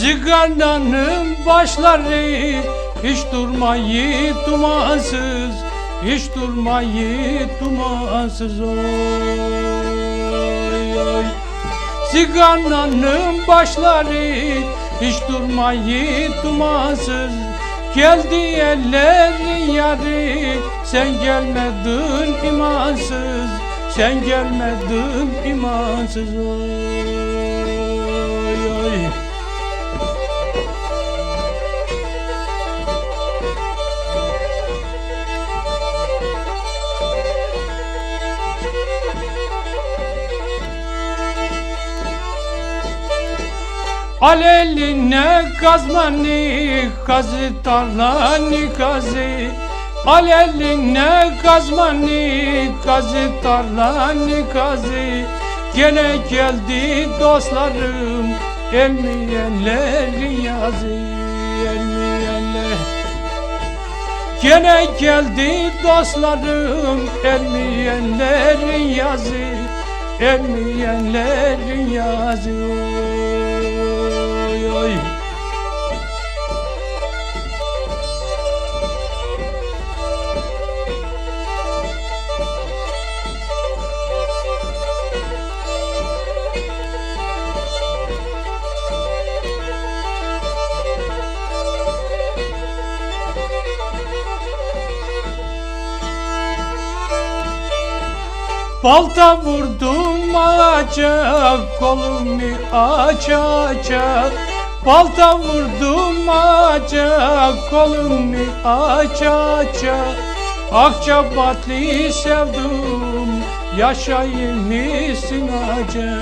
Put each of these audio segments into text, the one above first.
Zigandanın başları hiç durmayı dumansız Hiç durmayı dumansız oy. Oy Zigandanın başları hiç durmayı dumansız Geldi ellerin yarı sen gelmedin imansız Sen gelmedin imansız oy oy Aleline kazmanı kazı tarlani kazı Aleline kazmanı kazı tarlani kazı Gene geldi dostlarım Elmeyenlerin yazı Elmeyenler Gene geldi dostlarım Elmeyenlerin yazı Elmeyenlerin yazı Balta vurdum ağaca kolumu aç aça Balta vurdum ağaca kolumu aç aça Akçabatlı sevdum yaşayın mısın acı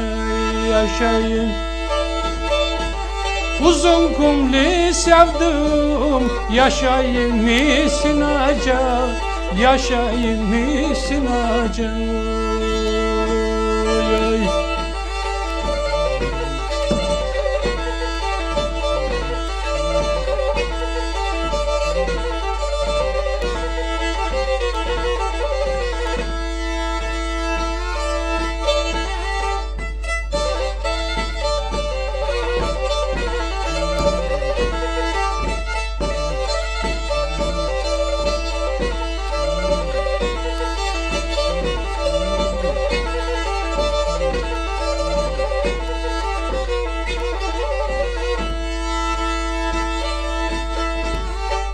yaşayın. Uzun kumlu sevdum yaşayın mısın acı yaşayın mısın acı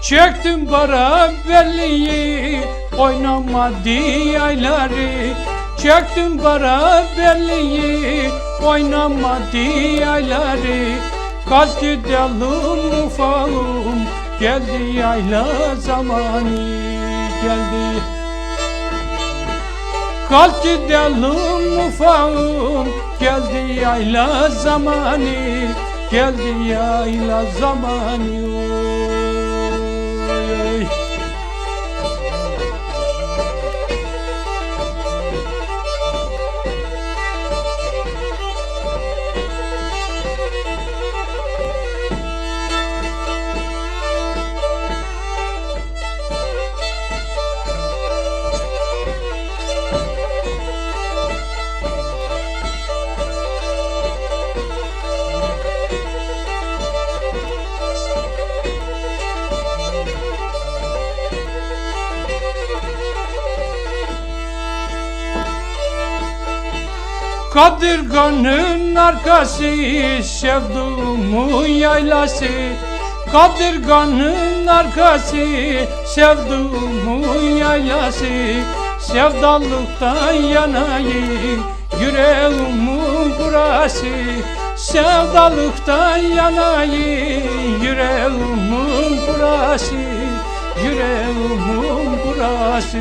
Çektim beraberliği oynamadı yayları Çektim beraberliği oynamadı yayları Kalktı delum ufalım geldi yayla zamanı geldi. Kalktı delum ufalım geldi yayla zamanı Geldi yayla zamanı Kadırganın arkası sevduğumun yaylası. Kadırganın arkası sevduğumun yaylası. Sevdalıktan yanayım yüreğimin burası. Sevdalıktan yanayım yüreğimin burası. Yüreğimin burası.